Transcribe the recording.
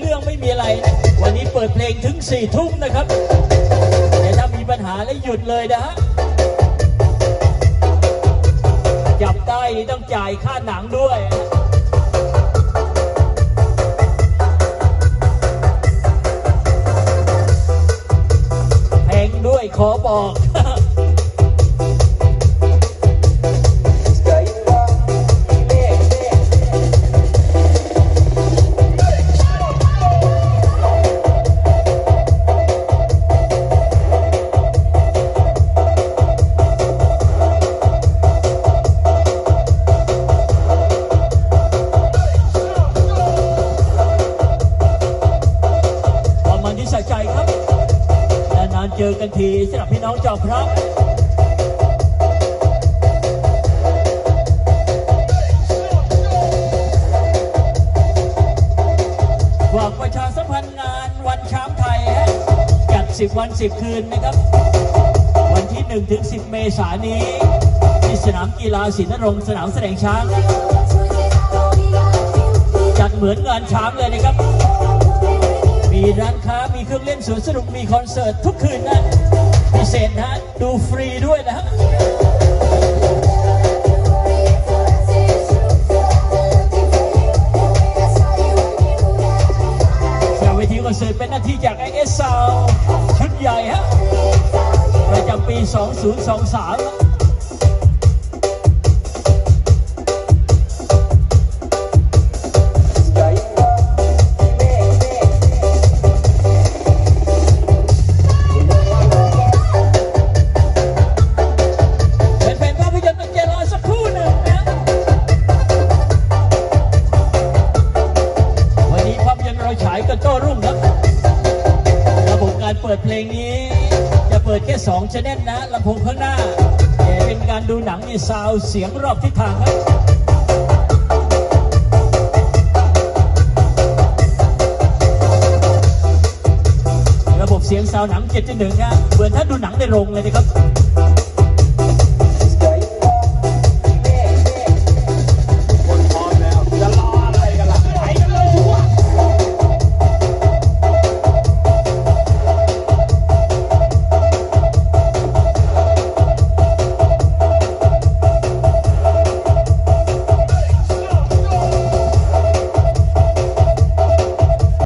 เรื่องไม่มีอะไร วันนี้เปิดเพลงถึงสี่ทุ่มนะครับเดี๋ยวถ้ามีปัญหาแล้วหยุดเลยนะฮะจับได้นี่ต้องจ่ายค่าหนังด้วยแพงด้วยขอบอกานๆเจอกันทีสำหรับพี่น้องเจ้าพระฝากประชาสัมพันธ์งานวันช้างไทยฮะจัด 10 วัน 10 คืนนะครับ วันที่ 1 ถึง 10 เมษายนนี้ ที่สนามกีฬาศรีนรงค์สนามแสดงช้าง จัดเหมือนงานช้างเลยนะครับ มีร้านค้ามีเครื่องเล่นสวนสนุกมีคอนเสิร์ตทุกคืนนะพิเศษนะ ดูฟรีด้วยนะฮะแเวทีคอนเสิร์ตเป็นหน้าที่จากไอเอสซาวชุดใหญ่ฮะประจำปี 2023 นี้ภาพยฉายกันโต้รุ่งครับ ระบบการเปิดเพลงนี้ จะเปิดแค่สองชแนลนะลำโพงข้างหน้า เป็นการดูหนังนี่ซาวด์เสียงรอบทิศทางครับระบบเสียงซาวด์หนัง7.1นะเหมือนถ้าดูหนังในโรงเลยนะครับ